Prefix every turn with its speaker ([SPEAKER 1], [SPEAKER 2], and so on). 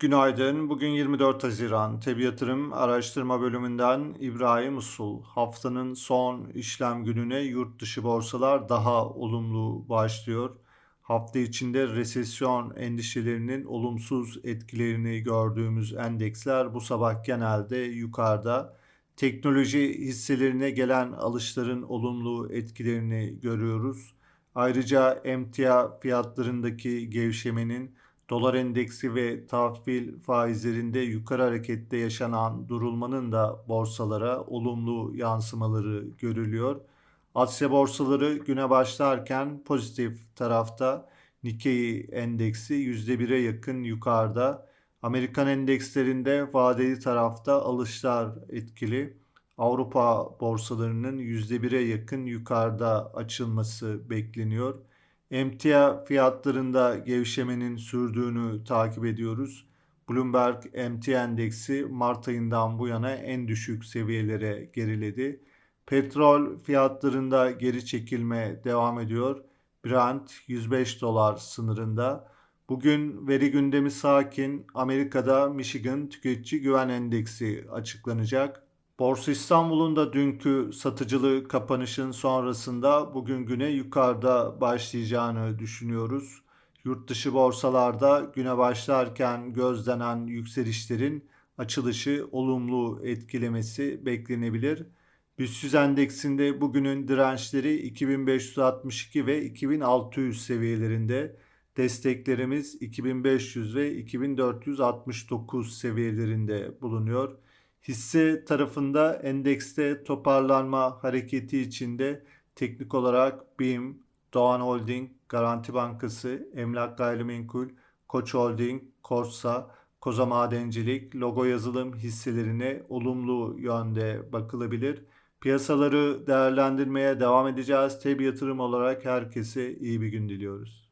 [SPEAKER 1] Günaydın. Bugün 24 Haziran. Tebi Yatırım Araştırma Bölümünden İbrahim Usul. Haftanın son işlem gününe yurt dışı borsalar daha olumlu başlıyor. Hafta içinde resesyon endişelerinin olumsuz etkilerini gördüğümüz endeksler bu sabah genelde yukarıda. Teknoloji hisselerine gelen alışların olumlu etkilerini görüyoruz. Ayrıca emtia fiyatlarındaki gevşemenin dolar endeksi ve tahvil faizlerinde yukarı harekette yaşanan durulmanın da borsalara olumlu yansımaları görülüyor. Asya borsaları güne başlarken pozitif tarafta Nikkei endeksi %1'e yakın yukarıda. Amerikan endekslerinde vadeli tarafta alışlar etkili. Avrupa borsalarının %1'e yakın yukarıda açılması bekleniyor. Emtia fiyatlarında gevşemenin sürdüğünü takip ediyoruz. Bloomberg Emtia endeksi Mart ayından bu yana en düşük seviyelere geriledi. Petrol fiyatlarında geri çekilme devam ediyor. Brent 105 dolar sınırında. Bugün veri gündemi sakin. Amerika'da Michigan Tüketici Güven Endeksi açıklanacak. Borsa İstanbul'un da dünkü satıcılı kapanışın sonrasında bugün güne yukarıda başlayacağını düşünüyoruz. Yurt dışı borsalarda güne başlarken gözlenen yükselişlerin açılışı olumlu etkilemesi beklenebilir. BIST endeksinde bugünün dirençleri 2562 ve 2600 seviyelerinde, desteklerimiz 2500 ve 2469 seviyelerinde bulunuyor. Hisse tarafında endekste toparlanma hareketi içinde teknik olarak BİM, Doğan Holding, Garanti Bankası, Emlak Gayrimenkul, Koç Holding, Korsa, Koza Madencilik, Logo Yazılım hisselerine olumlu yönde bakılabilir. Piyasaları değerlendirmeye devam edeceğiz. Tebi yatırım olarak herkese iyi bir gün diliyoruz.